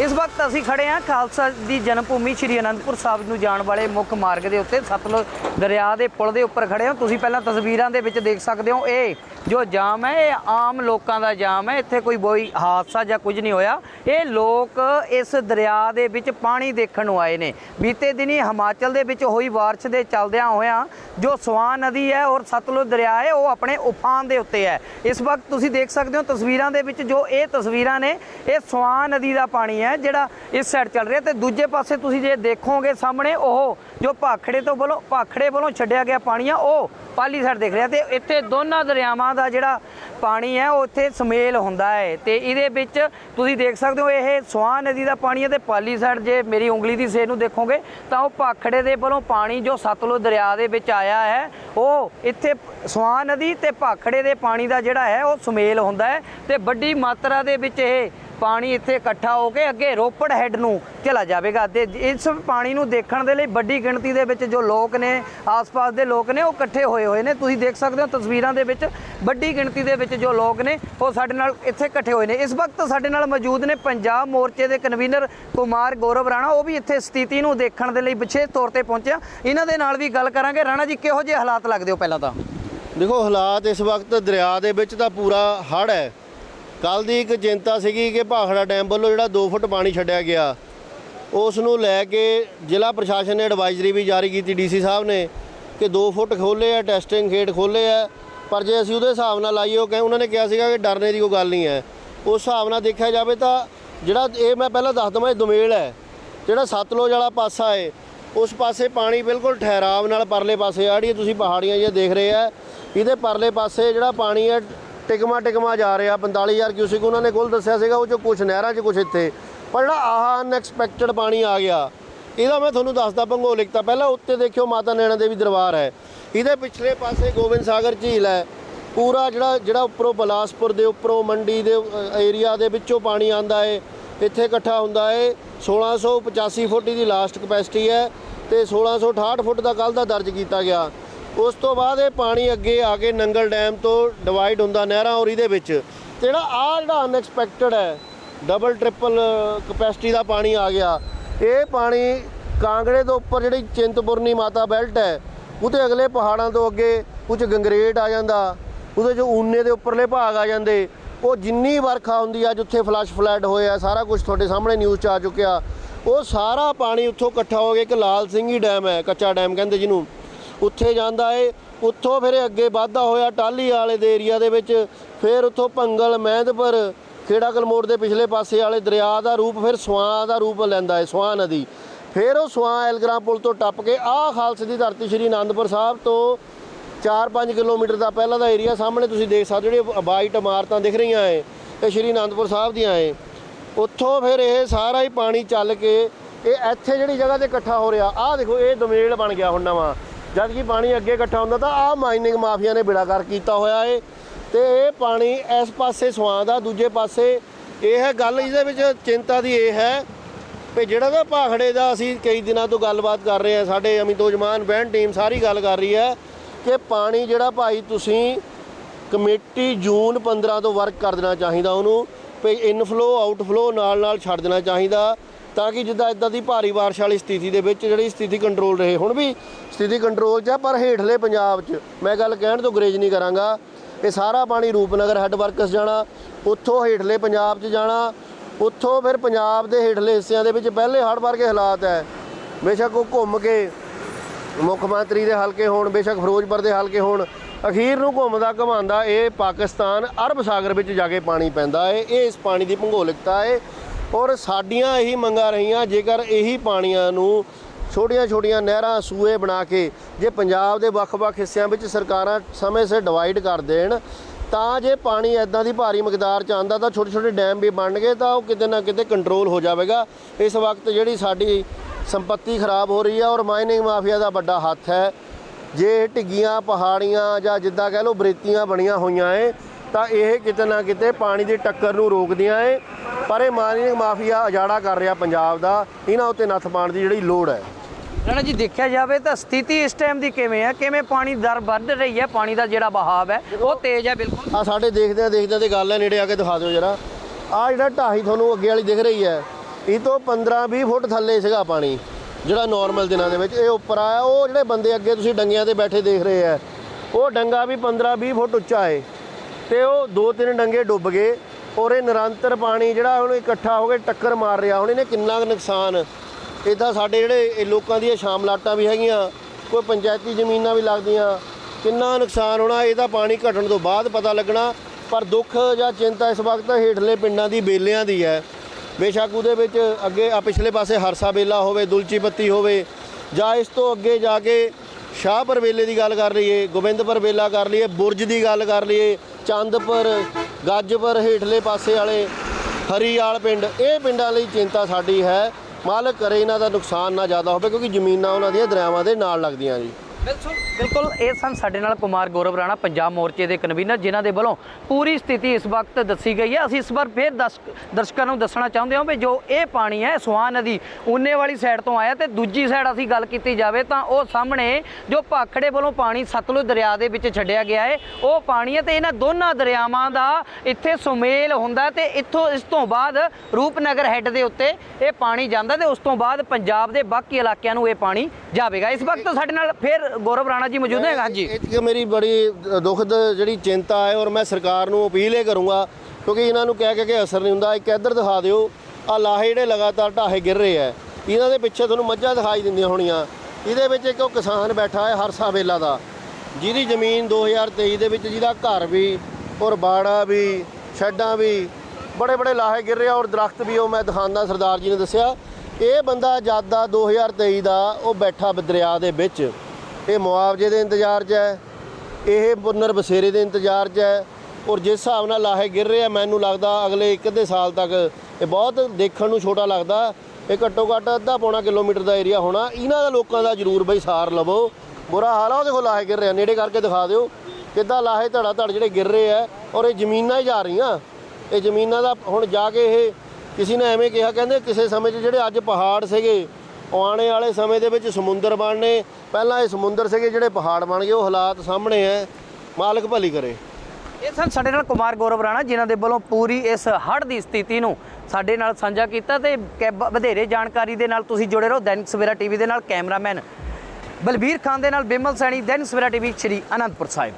ਇਸ ਵਕਤ ਅਸੀਂ ਖੜੇ ਹਾਂ ਖਾਲਸਾ ਦੀ ਜਨਮ ਭੂਮੀ ਸ਼੍ਰੀ ਅਨੰਦਪੁਰ ਸਾਹਿਬ ਨੂੰ ਜਾਣ ਵਾਲੇ ਮੁੱਖ ਮਾਰਗ ਦੇ ਉੱਤੇ, ਸਤਲੁਜ ਦਰਿਆ ਦੇ ਪੁਲ ਦੇ ਉੱਪਰ ਖੜੇ ਹਾਂ। ਤੁਸੀਂ ਪਹਿਲਾਂ ਤਸਵੀਰਾਂ ਦੇ ਵਿੱਚ ਦੇਖ ਸਕਦੇ ਹੋ, ਇਹ ਜੋ ਜਾਮ ਹੈ, ਇਹ ਆਮ ਲੋਕਾਂ ਦਾ ਜਾਮ ਹੈ। ਇੱਥੇ ਕੋਈ ਕੋਈ ਹਾਦਸਾ ਜਾਂ ਕੁਝ ਨਹੀਂ ਹੋਇਆ। ਇਹ ਲੋਕ ਇਸ ਦਰਿਆ ਦੇ ਵਿੱਚ ਪਾਣੀ ਦੇਖਣ ਨੂੰ ਆਏ ਨੇ। ਬੀਤੇ ਦਿਨੀ ਹਿਮਾਚਲ ਦੇ ਵਿੱਚ ਹੋਈ ਬਾਰਿਸ਼ ਦੇ ਚੱਲਦਿਆਂ ਹੋਇਆਂ ਜੋ ਸਵਾਨ ਨਦੀ ਹੈ ਔਰ ਸਤਲੁਜ ਦਰਿਆ ਹੈ, ਉਹ ਆਪਣੇ ਉਫਾਨ ਦੇ ਉੱਤੇ ਹੈ। ਇਸ ਵਕਤ ਤੁਸੀਂ ਦੇਖ ਸਕਦੇ ਹੋ ਤਸਵੀਰਾਂ ਦੇ ਵਿੱਚ ਜੋ ਇਹ ਤਸਵੀਰਾਂ ਨੇ, ਇਹ ਸਵਾਨ ਨਦੀ ਦਾ ਪਾਣੀ ਹੈ। ਜਿਹੜਾ ਇਸ ਸਾਈਡ ਚੱਲ ਰਿਹਾ ਤੇ ਦੂਜੇ ਪਾਸੇ ਤੁਸੀਂ ਜੇ ਦੇਖੋਗੇ ਸਾਹਮਣੇ, ਉਹ ਜੋ ਭਾਖੜੇ ਤੋਂ ਵੱਲੋਂ ਭਾਖੜੇ ਵੱਲੋਂ ਛੱਡਿਆ ਗਿਆ ਪਾਣੀ ਆ, ਉਹ ਪਾਲੀ ਸਾਈਡ ਦੇਖ ਰਿਹਾ ਤੇ ਇੱਥੇ ਦੋਨਾਂ ਦਰਿਆਵਾਂ ਦਾ ਜਿਹੜਾ ਪਾਣੀ ਹੈ, ਉਹ ਇੱਥੇ ਸਮੇਲ ਹੁੰਦਾ ਹੈ ਤੇ ਇਹਦੇ ਵਿੱਚ ਤੁਸੀਂ ਦੇਖ ਸਕਦੇ ਹੋ, ਇਹ ਸੁਆਹ ਨਦੀ ਦਾ ਪਾਣੀ ਹੈ ਤੇ ਪਾਲੀ ਸਾਈਡ ਜੇ ਮੇਰੀ ਉਂਗਲੀ ਦੀ ਸੇਰ ਨੂੰ ਦੇਖੋਗੇ, ਤਾਂ ਉਹ ਭਾਖੜੇ ਦੇ ਵੱਲੋਂ ਪਾਣੀ ਜੋ ਸਤਲੁਜ ਦਰਿਆ ਦੇ ਵਿੱਚ ਆਇਆ ਹੈ, ਉਹ ਇੱਥੇ ਸੁਆਹ ਨਦੀ ਤੇ ਭਾਖੜੇ ਦੇ ਪਾਣੀ ਦਾ ਜਿਹੜਾ ਹੈ, ਉਹ ਸੁਮੇਲ ਹੁੰਦਾ ਹੈ ਤੇ ਵੱਡੀ ਮਾਤਰਾ ਦੇ ਵਿੱਚ ਇਹ ਪਾਣੀ ਇੱਥੇ ਇਕੱਠਾ ਹੋ ਕੇ ਅੱਗੇ ਰੋਪੜ ਹੈੱਡ ਨੂੰ ਚਲਾ ਜਾਵੇਗਾ ਤੇ ਇਸ ਪਾਣੀ ਨੂੰ ਦੇਖਣ ਦੇ ਲਈ ਵੱਡੀ ਗਿਣਤੀ ਦੇ ਵਿੱਚ ਜੋ ਲੋਕ ਨੇ, ਆਸ-ਪਾਸ ਦੇ ਲੋਕ ਨੇ, ਉਹ ਇਕੱਠੇ ਹੋਏ ਹੋਏ ਨੇ। ਤੁਸੀਂ ਦੇਖ ਸਕਦੇ ਹੋ ਤਸਵੀਰਾਂ ਦੇ ਵਿੱਚ ਵੱਡੀ ਗਿਣਤੀ ਦੇ ਵਿੱਚ ਜੋ ਲੋਕ ਨੇ, ਉਹ ਸਾਡੇ ਨਾਲ ਇੱਥੇ ਇਕੱਠੇ ਹੋਏ ਨੇ। ਇਸ ਵਕਤ ਸਾਡੇ ਨਾਲ ਮੌਜੂਦ ਨੇ ਪੰਜਾਬ ਮੋਰਚੇ ਦੇ ਕਨਵੀਨਰ ਕੁਮਾਰ ਗੌਰਵ ਰਾਣਾ। ਉਹ ਵੀ ਇੱਥੇ ਸਥਿਤੀ ਨੂੰ ਦੇਖਣ ਦੇ ਲਈ ਵਿਸ਼ੇਸ਼ ਤੌਰ ਤੇ ਪਹੁੰਚਿਆ। ਇਹਨਾਂ ਦੇ ਨਾਲ ਵੀ ਗੱਲ ਕਰਾਂਗੇ। ਰਾਣਾ ਜੀ, ਕਿਹੋ ਜਿਹੇ ਹਾਲਾਤ ਲੱਗਦੇ ਹੋ ਪਹਿਲਾਂ ਤਾਂ? ਦੇਖੋ, ਹਾਲਾਤ ਇਸ ਵਕਤ ਦਰਿਆ ਦੇ ਵਿੱਚ ਤਾਂ ਪੂਰਾ ਹੜ੍ਹ ਹੈ। ਕੱਲ ਦੀ ਇੱਕ ਚਿੰਤਾ ਸੀਗੀ ਕਿ ਭਾਖੜਾ ਡੈਮ ਵੱਲੋਂ ਜਿਹੜਾ 2 ਫੁੱਟ ਪਾਣੀ ਛੱਡਿਆ ਗਿਆ, ਉਸ ਨੂੰ ਲੈ ਕੇ ਜ਼ਿਲ੍ਹਾ ਪ੍ਰਸ਼ਾਸਨ ਨੇ ਐਡਵਾਈਜ਼ਰੀ ਵੀ ਜਾਰੀ ਕੀਤੀ ਡੀਸੀ ਸਾਹਿਬ ਨੇ ਕਿ 2 ਫੁੱਟ ਖੋਲੇ ਆ ਟੈਸਟਿੰਗ ਖੇਡ ਖੋਲੇ ਆ, ਪਰ ਜੇ ਅਸੀਂ ਉਹਦੇ ਹਿਸਾਬ ਨਾਲ ਲਾਈਏ, ਉਹ ਕਹੇ, ਉਹਨਾਂ ਨੇ ਕਿਹਾ ਸੀਗਾ ਕਿ ਡਰਨੇ ਦੀ ਕੋਈ ਗੱਲ ਨਹੀਂ ਹੈ। ਉਸ ਹਿਸਾਬ ਨਾਲ ਦੇਖਿਆ ਜਾਵੇ ਤਾਂ ਜਿਹੜਾ, ਇਹ ਮੈਂ ਪਹਿਲਾਂ ਦੱਸ ਦਵਾਂ ਇਹ ਦੁਮੇਲ ਹੈ। ਜਿਹੜਾ ਸਤਲੁਜ ਵਾਲਾ ਪਾਸਾ ਹੈ ਉਸ ਪਾਸੇ ਪਾਣੀ ਬਿਲਕੁਲ ਠਹਿਰਾਵ ਨਾਲ ਪਰਲੇ ਪਾਸੇ ਆ, ਜਿਹੜੀ ਤੁਸੀਂ ਪਹਾੜੀਆਂ ਜਿਹੀਆਂ ਦੇਖ ਰਹੇ ਆ, ਇਹਦੇ ਪਰਲੇ ਪਾਸੇ ਜਿਹੜਾ ਪਾਣੀ ਹੈ ਟਿਕਮਾ ਟਿਕਮਾ ਜਾ ਰਿਹਾ 45000 ਕਿਊਸਿਕ ਉਹਨਾਂ ਨੇ ਕੁੱਲ ਦੱਸਿਆ ਸੀਗਾ, ਉਹ ਚੋਂ ਕੁਝ ਨਹਿਰਾਂ 'ਚ ਕੁਝ ਇੱਥੇ। ਪਰ ਜਿਹੜਾ ਆਹ ਅਨਐਕਸਪੈਕਟਡ ਪਾਣੀ ਆ ਗਿਆ, ਇਹਦਾ ਮੈਂ ਤੁਹਾਨੂੰ ਦੱਸਦਾ ਭੂਗੋਲਿਕਤਾ ਪਹਿਲਾਂ ਉੱਤੇ ਦੇਖਿਓ ਮਾਤਾ ਨੈਣਾ ਦੇਵੀ ਦਰਬਾਰ ਹੈ। ਇਹਦੇ ਪਿਛਲੇ ਪਾਸੇ ਗੋਬਿੰਦ ਸਾਗਰ ਝੀਲ ਹੈ। ਪੂਰਾ ਜਿਹੜਾ ਜਿਹੜਾ ਉੱਪਰੋਂ ਬਲਾਸਪੁਰ ਦੇ, ਉੱਪਰੋਂ ਮੰਡੀ ਦੇ ਏਰੀਆ ਦੇ ਵਿੱਚੋਂ ਪਾਣੀ ਆਂਦਾ ਏ। ਇੱਥੇ ਇਕੱਠਾ ਹੁੰਦਾ ਏ। 1685 ਫੁੱਟ ਦੀ ਲਾਸਟ ਕਪੈਸਿਟੀ ਹੈ ਤੇ 1668 ਫੁੱਟ ਦਾ ਕੱਲ ਦਾ ਦਰਜ ਕੀਤਾ ਗਿਆ। ਉਸ ਤੋਂ ਬਾਅਦ ਇਹ ਪਾਣੀ ਅੱਗੇ ਆ ਕੇ ਨੰਗਲ ਡੈਮ ਤੋਂ ਡਿਵਾਈਡ ਹੁੰਦਾ ਨਹਿਰਾਂ ਔਰ ਇਹਦੇ ਵਿੱਚ। ਤੇ ਜਿਹੜਾ ਆ ਜਿਹੜਾ ਅਨਐਕਸਪੈਕਟਡ ਹੈ ਡਬਲ ਟ੍ਰਿਪਲ ਕਪੈਸਿਟੀ ਦਾ ਪਾਣੀ ਆ ਗਿਆ। ਇਹ ਪਾਣੀ ਕਾਂਗੜੇ ਤੋਂ ਉੱਪਰ ਜਿਹੜੀ ਚਿੰਤਪੁਰਨੀ ਮਾਤਾ ਬੈਲਟ ਹੈ, ਉਹਦੇ ਅਗਲੇ ਪਹਾੜਾਂ ਤੋਂ ਅੱਗੇ ਕੁਝ ਗੰਗਰੇਟ ਆ ਜਾਂਦਾ, ਉਹਦੇ ਜੋ ਊਨੇ ਦੇ ਉੱਪਰਲੇ ਭਾਗ ਆ ਜਾਂਦੇ। ਉਹ ਜਿੰਨੀ ਵਰਖਾ ਹੁੰਦੀ ਆ ਜਿੱਥੇ ਫਲੱਸ਼ ਫਲੱਡ ਹੋਇਆ, ਸਾਰਾ ਕੁਝ ਤੁਹਾਡੇ ਸਾਹਮਣੇ ਨਿਊਜ਼ 'ਚ ਆ ਚੁੱਕਿਆ। ਉਹ ਸਾਰਾ ਪਾਣੀ ਉੱਥੋਂ ਇਕੱਠਾ ਹੋ ਕੇ ਇੱਕ ਲਾਲ ਸਿੰਘੀ ਡੈਮ ਹੈ, ਕੱਚਾ ਡੈਮ ਕਹਿੰਦੇ ਜਿਹਨੂੰ। ਉੱਥੇ ਜਾਂਦਾ ਏ। ਉੱਥੋਂ ਫਿਰ ਇਹ ਅੱਗੇ ਵਾਧਾ ਹੋਇਆ ਟਾਲੀ ਵਾਲੇ ਦੇ ਏਰੀਆ ਦੇ ਵਿੱਚ। ਫਿਰ ਉੱਥੋਂ ਭੰਗਲ ਮਹਿੰਦਪੁਰ ਖੇੜਾ ਕਲਮੋੜ ਦੇ ਪਿਛਲੇ ਪਾਸੇ ਵਾਲੇ ਦਰਿਆ ਦਾ ਰੂਪ, ਫਿਰ ਸਵਾਂ ਦਾ ਰੂਪ ਲੈਂਦਾ ਏ, ਸਵਾਂ ਨਦੀ। ਫਿਰ ਉਹ ਸਵਾਂ ਐਲਗਰਾ ਪੁਲ ਤੋਂ ਟੱਪ ਕੇ ਆਹ ਖਾਲਸੇ ਦੀ ਧਰਤੀ ਸ਼੍ਰੀ ਅਨੰਦਪੁਰ ਸਾਹਿਬ ਤੋਂ 4-5 ਕਿਲੋਮੀਟਰ ਦਾ ਪਹਿਲਾਂ ਦਾ ਏਰੀਆ ਸਾਹਮਣੇ ਤੁਸੀਂ ਦੇਖ ਸਕਦੇ ਹੋ ਜਿਹੜੇ ਵਾਈਟ ਇਮਾਰਤਾਂ ਦਿਖ ਰਹੀਆਂ ਏ, ਇਹ ਸ਼੍ਰੀ ਅਨੰਦਪੁਰ ਸਾਹਿਬ ਦੀਆਂ ਏ। ਉੱਥੋਂ ਫਿਰ ਇਹ ਸਾਰਾ ਹੀ ਪਾਣੀ ਚੱਲ ਕੇ, ਇਹ ਇੱਥੇ ਜਿਹੜੀ ਜਗ੍ਹਾ ਤੇ ਇਕੱਠਾ ਹੋ ਰਿਹਾ, ਆਹ ਦੇਖੋ, ਇਹ ਦਮੇਲ ਬਣ ਗਿਆ ਹੁਣ ਨਵਾਂ। ਜਦ ਕਿ ਪਾਣੀ ਅੱਗੇ ਇਕੱਠਾ ਹੁੰਦਾ ਤਾਂ ਆਹ ਮਾਈਨਿੰਗ ਮਾਫੀਆ ਨੇ ਬੇੜਾਗਰ ਕੀਤਾ ਹੋਇਆ ਏ। ਤੇ ਇਹ ਪਾਣੀ ਇਸ ਪਾਸੇ ਸਵਾਂ ਦਾ, ਦੂਜੇ ਪਾਸੇ ਇਹ ਹੈ ਗੱਲ ਇਹਦੇ ਵਿੱਚ ਚਿੰਤਾ ਦੀ ਇਹ ਹੈ ਵੀ ਜਿਹੜਾ ਦਾ ਭਾਖੜੇ ਦਾ ਅਸੀਂ ਕਈ ਦਿਨਾਂ ਤੋਂ ਗੱਲਬਾਤ ਕਰ ਰਹੇ ਹਾਂ, ਸਾਡੇ ਅਮਿਤੋਜਮਾਨ ਬਹਿਣ ਟੀਮ ਸਾਰੀ ਗੱਲ ਕਰ ਰਹੀ ਹੈ ਕਿ ਪਾਣੀ ਜਿਹੜਾ ਭਾਈ ਤੁਸੀਂ ਕਮੇਟੀ ਜੂਨ 15 ਤੋਂ ਵਰਕ ਕਰ ਦੇਣਾ ਚਾਹੀਦਾ ਉਹਨੂੰ, ਵੀ ਇਨਫਲੋ ਆਊਟਫਲੋ ਨਾਲ ਨਾਲ ਛੱਡ ਦੇਣਾ ਚਾਹੀਦਾ। ਤਾਂ ਕਿ ਜਿੱਦਾਂ ਇਦਾਂ ਦੀ ਭਾਰੀ ਬਾਰਿਸ਼ ਵਾਲੀ ਸਥਿਤੀ ਦੇ ਵਿੱਚ ਜਿਹੜੀ ਸਥਿਤੀ ਕੰਟਰੋਲ ਰਹੇ। ਹੁਣ ਵੀ ਸਥਿਤੀ ਕੰਟਰੋਲ 'ਚ ਆ, ਪਰ ਹੇਠਲੇ ਪੰਜਾਬ 'ਚ ਮੈਂ ਗੱਲ ਕਹਿਣ ਤੋਂ ਗਰੇਜ ਨਹੀਂ ਕਰਾਂਗਾ। ਇਹ ਸਾਰਾ ਪਾਣੀ ਰੂਪਨਗਰ ਹੈੱਡ ਵਰਕਸ ਜਾਣਾ, ਉੱਥੋਂ ਹੇਠਲੇ ਪੰਜਾਬ 'ਚ ਜਾਣਾ, ਉੱਥੋਂ ਫਿਰ ਪੰਜਾਬ ਦੇ ਹੇਠਲੇ ਹਿੱਸਿਆਂ ਦੇ ਵਿੱਚ ਪਹਿਲੇ ਹੜ੍ਹ ਵਰਗੇ ਹਾਲਾਤ ਹੈ ਬੇਸ਼ੱਕ ਉਹ ਘੁੰਮ ਕੇ ਮੁੱਖ ਮੰਤਰੀ ਦੇ ਹਲਕੇ ਹੋਣ, ਬੇਸ਼ੱਕ ਫਿਰੋਜ਼ਪੁਰ ਦੇ ਹਲਕੇ ਹੋਣ, ਅਖੀਰ ਨੂੰ ਘੁੰਮਦਾ ਘਮਾਉਂਦਾ ਇਹ ਪਾਕਿਸਤਾਨ ਅਰਬ ਸਾਗਰ ਵਿੱਚ ਜਾ ਕੇ ਪਾਣੀ ਪੈਂਦਾ ਹੈ ਇਹ ਇਸ ਪਾਣੀ ਦੀ ਭੂਗੋਲਿਕਤਾ ਹੈ ਔਰ ਸਾਡੀਆਂ ਇਹੀ ਮੰਗਾਂ ਰਹੀਆਂ, ਜੇਕਰ ਇਹੀ ਪਾਣੀਆਂ ਨੂੰ ਛੋਟੀਆਂ ਛੋਟੀਆਂ ਨਹਿਰਾਂ, ਸੂਏ ਬਣਾ ਕੇ ਜੇ ਪੰਜਾਬ ਦੇ ਵੱਖ-ਵੱਖ ਹਿੱਸਿਆਂ ਵਿੱਚ ਸਰਕਾਰਾਂ ਸਮੇਂ ਸਿਰ ਡਿਵਾਈਡ ਕਰ ਦੇਣ, ਤਾਂ ਜੇ ਪਾਣੀ ਐਦਾਂ ਦੀ ਭਾਰੀ ਮਕਦਾਰ ਚ ਆਂਦਾ ਤਾਂ ਛੋਟੇ ਛੋਟੇ ਡੈਮ ਵੀ ਬਣਨਗੇ ਤਾਂ ਉਹ ਕਿਤੇ ਨਾ ਕਿਤੇ ਕੰਟਰੋਲ ਹੋ ਜਾਵੇਗਾ। ਇਸ ਵਕਤ ਜਿਹੜੀ ਸਾਡੀ ਸੰਪਤੀ ਖਰਾਬ ਹੋ ਰਹੀ ਹੈ ਔਰ ਮਾਈਨਿੰਗ ਮਾਫੀਆ ਦਾ ਵੱਡਾ ਹੱਥ ਹੈ, ਜੇ ਢਿੱਗੀਆਂ, ਪਹਾੜੀਆਂ ਜਾਂ ਜਿੱਦਾਂ ਕਹਿ ਲਓ ਬਰੇਤੀਆਂ ਬਣੀਆਂ ਹੋਈਆਂ ਏ ਤਾਂ ਇਹ ਕਿਤੇ ਨਾ ਕਿਤੇ ਪਾਣੀ ਦੀ ਟੱਕਰ ਨੂੰ ਰੋਕਦੀਆਂ ਏ। ਪਰ ਇਹ ਮਾਈਨਿੰਗ ਮਾਫੀਆ ਉਜਾੜਾ ਕਰ ਰਿਹਾ ਪੰਜਾਬ ਦਾ। ਇਹਨਾਂ ਉੱਤੇ ਨੱਥ ਪਾਉਣ ਦੀ ਜਿਹੜੀ ਲੋੜ ਹੈ। ਰਾਣਾ ਜੀ ਦੇਖਿਆ ਜਾਵੇ ਤਾਂ ਸਥਿਤੀ ਇਸ ਟਾਈਮ ਦੀ ਕਿਵੇਂ ਹੈ ਕਿਵੇਂ ਪਾਣੀ ਦਰ ਵੱਧ ਰਹੀ ਹੈ? ਪਾਣੀ ਦਾ ਜਿਹੜਾ ਬਹਾਵ ਹੈ ਉਹ ਤੇਜ਼ ਹੈ ਬਿਲਕੁਲ। ਆ ਸਾਡੇ ਦੇਖਦੇ ਆ ਦੇਖਦੇ ਤੇ ਗੱਲ ਹੈ ਨੇੜੇ ਆ ਕੇ ਦਿਖਾ ਦਿਓ ਜਰਾ। ਆ ਜਿਹੜਾ ਢਾਹੀ ਤੁਹਾਨੂੰ ਅੱਗੇ ਵਾਲੀ ਦਿਖ ਰਹੀ ਹੈ ਇਹ ਤੋਂ 15-20 ਫੁੱਟ ਥੱਲੇ ਸੀਗਾ ਪਾਣੀ ਜਿਹੜਾ ਨਾਰਮਲ ਦਿਨਾਂ ਦੇ ਵਿੱਚ। ਇਹ ਉੱਪਰ ਆਇਆ ਉਹ ਜਿਹੜੇ ਬੰਦੇ ਅੱਗੇ ਤੁਸੀਂ ਡੰਗਿਆਂ ਤੇ ਬੈਠੇ ਦੇਖ ਰਹੇ ਆ ਉਹ ਡੰਗਾ ਵੀ 15-20 ਫੁੱਟ ਉੱਚਾ ਹੈ ਤੇ ਉਹ ਦੋ ਤਿੰਨ ਡੰਗੇ ਡੁੱਬ ਗਏ ਔਰ ਇਹ ਨਿਰੰਤਰ ਪਾਣੀ ਜਿਹੜਾ ਉਹਨੂੰ ਇਕੱਠਾ ਹੋ ਕੇ ਟੱਕਰ ਮਾਰ ਰਿਹਾ। ਹੁਣ ਇਹਨੇ ਕਿੰਨਾ ਕੁ ਨੁਕਸਾਨ? ਇਹ ਤਾਂ ਸਾਡੇ ਜਿਹੜੇ ਇਹ ਲੋਕਾਂ ਦੀਆਂ ਸ਼ਾਮਲਾਟਾਂ ਵੀ ਹੈਗੀਆਂ, ਕੋਈ ਪੰਚਾਇਤੀ ਜ਼ਮੀਨਾਂ ਵੀ ਲੱਗਦੀਆਂ। ਕਿੰਨਾ ਨੁਕਸਾਨ ਹੋਣਾ ਇਹਦਾ ਪਾਣੀ ਘਟਣ ਤੋਂ ਬਾਅਦ ਪਤਾ ਲੱਗਣਾ। ਪਰ ਦੁੱਖ ਜਾਂ ਚਿੰਤਾ ਇਸ ਵਕਤ ਹੇਠਲੇ ਪਿੰਡਾਂ ਦੀ, ਬੇਲਿਆਂ ਦੀ ਹੈ। ਬੇਸ਼ੱਕ ਉਹਦੇ ਵਿੱਚ ਅੱਗੇ ਆ ਪਿਛਲੇ ਪਾਸੇ ਹਰਸਾ ਬੇਲਾ ਹੋਵੇ, ਦੁਲਚੀ ਪੱਤੀ ਹੋਵੇ, ਜਾਂ ਇਸ ਤੋਂ ਅੱਗੇ ਜਾ ਕੇ ਸ਼ਾਹਪੁਰ ਵੇਲੇ ਦੀ ਗੱਲ ਕਰ ਲਈਏ, ਗੋਬਿੰਦਪੁਰ ਵੇਲਾ ਕਰ ਲਈਏ, ਬੁਰਜ ਦੀ ਗੱਲ ਕਰ ਲਈਏ ਚੰਦਪੁਰ, ਗੱਜਪੁਰ ਹੇਠਲੇ ਪਾਸੇ ਵਾਲੇ ਹਰੀਆਲ ਪਿੰਡ, ਇਹ ਪਿੰਡਾਂ ਲਈ ਚਿੰਤਾ ਸਾਡੀ ਹੈ। ਮਾਲਕ ਕਰੇ ਇਹਨਾਂ ਦਾ ਨੁਕਸਾਨ ਨਾ ਜ਼ਿਆਦਾ ਹੋਵੇ, ਕਿਉਂਕਿ ਜ਼ਮੀਨਾਂ ਉਹਨਾਂ ਦੀਆਂ ਦਰਿਆਵਾਂ ਦੇ ਨਾਲ ਲੱਗਦੀਆਂ ਜੀ। ਬਿਲਕੁਲ ਬਿਲਕੁਲ। ਇਹ ਸਨ ਸਾਡੇ ਨਾਲ ਕੁਮਾਰ ਗੌਰਵ ਰਾਣਾ, ਪੰਜਾਬ ਮੋਰਚੇ ਦੇ ਕਨਵੀਨਰ, ਜਿਨ੍ਹਾਂ ਦੇ ਵੱਲੋਂ ਪੂਰੀ ਸਥਿਤੀ ਇਸ ਵਕਤ ਦੱਸੀ ਗਈ ਹੈ। ਅਸੀਂ ਇਸ ਵਾਰ ਫੇਰ ਦਰਸ਼ਕ- ਦਰਸ਼ਕਾਂ ਨੂੰ ਦੱਸਣਾ ਚਾਹੁੰਦੇ ਹਾਂ ਵੀ ਜੋ ਇਹ ਪਾਣੀ ਹੈ ਸੁਹਾਨ ਨਦੀ ਉਨੇ ਵਾਲੀ ਸਾਈਡ ਤੋਂ ਆਇਆ ਤੇ ਦੂਜੀ ਸਾਈਡ ਅਸੀਂ ਗੱਲ ਕੀਤੀ ਜਾਵੇ ਤਾਂ ਉਹ ਸਾਹਮਣੇ ਜੋ ਭਾਖੜੇ ਵੱਲੋਂ ਪਾਣੀ ਸਤਲੁਜ ਦਰਿਆ ਦੇ ਵਿੱਚ ਛੱਡਿਆ ਗਿਆ ਹੈ, ਉਹ ਪਾਣੀ ਹੈ ਤੇ ਇਹਨਾਂ ਦੋਨਾਂ ਦਰਿਆਵਾਂ ਦਾ ਇੱਥੇ ਸੁਮੇਲ ਹੁੰਦਾ ਹੈ ਤੇ ਇੱਥੋਂ ਇਸ ਤੋਂ ਬਾਅਦ ਰੂਪਨਗਰ ਹੈੱਡ ਦੇ ਉੱਤੇ ਇਹ ਪਾਣੀ ਜਾਂਦਾ ਤੇ ਉਸ ਤੋਂ ਬਾਅਦ ਪੰਜਾਬ ਦੇ ਬਾਕੀ ਇਲਾਕਿਆਂ ਨੂੰ ਇਹ ਪਾਣੀ ਜਾਵੇਗਾ। ਇਸ ਵਕਤ ਸਾਡੇ ਨਾਲ ਫੇਰ ਗੌਰਵ ਰਾਣਾ ਜੀ ਮੌਜੂਦ ਹੈ? ਹਾਂਜੀ ਇਹ ਮੇਰੀ ਬੜੀ ਦੁਖਦ ਜਿਹੜੀ ਚਿੰਤਾ ਹੈ ਔਰ ਮੈਂ ਸਰਕਾਰ ਨੂੰ ਅਪੀਲ ਇਹ ਕਰੂੰਗਾ ਕਿਉਂਕਿ ਇਹਨਾਂ ਨੂੰ ਕਹਿ ਕਹਿ ਕੇ ਅਸਰ ਨਹੀਂ ਹੁੰਦਾ। ਇੱਕ ਇੱਧਰ ਦਿਖਾ ਦਿਓ ਆ ਲਾਹੇ ਜਿਹੜੇ ਲਗਾਤਾਰ ਢਾਹੇ ਗਿਰ ਰਹੇ ਆ ਇਹਨਾਂ ਦੇ ਪਿੱਛੇ ਤੁਹਾਨੂੰ ਮੱਝਾਂ ਦਿਖਾਈ ਦਿੰਦੀਆਂ ਹੋਣੀਆਂ। ਇਹਦੇ ਵਿੱਚ ਇੱਕ ਉਹ ਕਿਸਾਨ ਬੈਠਾ ਹੈ ਹਰਸਾ ਵੇਲਾ ਦਾ। ਜਿਹਦੀ ਜ਼ਮੀਨ 2023 ਦੇ ਵਿੱਚ ਜਿਹਦਾ ਘਰ ਵੀ ਔਰ ਬਾੜਾ ਵੀ ਸ਼ੈੱਡਾਂ ਵੀ ਬੜੇ ਬੜੇ ਲਾਹੇ ਗਿਰ ਰਹੇ ਔਰ ਦਰਖਤ ਵੀ ਉਹ ਮੈਂ ਦਿਖਾਉਂਦਾ ਸਰਦਾਰ ਜੀ ਨੇ ਦੱਸਿਆ। ਇਹ ਬੰਦਾ ਜਦ ਦਾ 2023 ਦਾ ਉਹ ਬੈਠਾ ਦਰਿਆ ਦੇ ਵਿੱਚ। ਇਹ ਮੁਆਵਜ਼ੇ ਦੇ ਇੰਤਜ਼ਾਰ 'ਚ ਹੈ, ਇਹ ਪੁਨਰ ਬਸੇਰੇ ਦੇ ਇੰਤਜ਼ਾਰ 'ਚ ਹੈ ਔਰ ਜਿਸ ਹਿਸਾਬ ਨਾਲ ਲਾਹੇ ਗਿਰ ਰਹੇ ਆ, ਮੈਨੂੰ ਲੱਗਦਾ ਅਗਲੇ ਇੱਕ ਅੱਧੇ ਸਾਲ ਤੱਕ ਇਹ ਬਹੁਤ ਦੇਖਣ ਨੂੰ ਛੋਟਾ ਲੱਗਦਾ। ਇਹ ਘੱਟੋ ਘੱਟ ਅੱਧਾ ਪੌਣਾ ਕਿਲੋਮੀਟਰ ਦਾ ਏਰੀਆ ਹੋਣਾ, ਇਹਨਾਂ ਦਾ ਲੋਕਾਂ ਦਾ ਜ਼ਰੂਰ ਬਈ ਸਾਰ ਲਵੋ। ਬੁਰਾ ਹਾਲ ਆ, ਉਹ ਦੇਖੋ ਲਾਹੇ ਗਿਰ ਰਿਹਾ ਨੇੜੇ ਕਰਕੇ ਦਿਖਾ ਦਿਓ ਕਿੱਦਾਂ ਲਾਹੇ ਧੜਾ ਧੜ ਜਿਹੜੇ ਗਿਰ ਰਹੇ ਆ ਔਰ ਇਹ ਜ਼ਮੀਨਾਂ ਹੀ ਜਾ ਰਹੀਆਂ। ਇਹ ਜ਼ਮੀਨਾਂ ਦਾ ਹੁਣ ਜਾ ਕੇ ਇਹ ਕਿਸੇ ਨੇ ਐਵੇਂ ਕਿਹਾ, ਕਹਿੰਦੇ ਕਿਸੇ ਸਮੇਂ 'ਚ ਜਿਹੜੇ ਅੱਜ ਪਹਾੜ ਸੀਗੇ ਆਉਣੇ ਵਾਲੇ ਸਮੇਂ ਦੇ ਵਿੱਚ ਸਮੁੰਦਰ ਬਣਨੇ ਪਹਿਲਾਂ ਇਹ ਸਮੁੰਦਰ ਸੀਗੇ ਜਿਹੜੇ ਪਹਾੜ ਬਣ ਗਏ, ਉਹ ਹਾਲਾਤ ਸਾਹਮਣੇ ਹੈ ਮਾਲਕ ਭਲੀ ਕਰੇ। ਇਹ ਸਨ ਸਾਡੇ ਨਾਲ ਕੁਮਾਰ ਗੌਰਵ ਰਾਣਾ, ਜਿਨ੍ਹਾਂ ਦੇ ਵੱਲੋਂ ਪੂਰੀ ਇਸ ਹੜ੍ਹ ਦੀ ਸਥਿਤੀ ਨੂੰ ਸਾਡੇ ਨਾਲ ਸਾਂਝਾ ਕੀਤਾ ਤੇ ਕੈ- ਵਧੇਰੇ ਜਾਣਕਾਰੀ ਦੇ ਨਾਲ ਤੁਸੀਂ ਜੁੜੇ ਰਹੋ ਦੈਨਿਕ ਸਵੇਰਾ ਟੀਵੀ ਦੇ ਨਾਲ ਕੈਮਰਾਮੈਨ ਬਲਬੀਰ ਖਾਨ ਦੇ ਨਾਲ ਬਿਮਲ ਸੈਣੀ, ਦੈਨਿਕ ਸਵੇਰਾ ਟੀਵੀ, ਸ਼੍ਰੀ ਅਨੰਦਪੁਰ ਸਾਹਿਬ।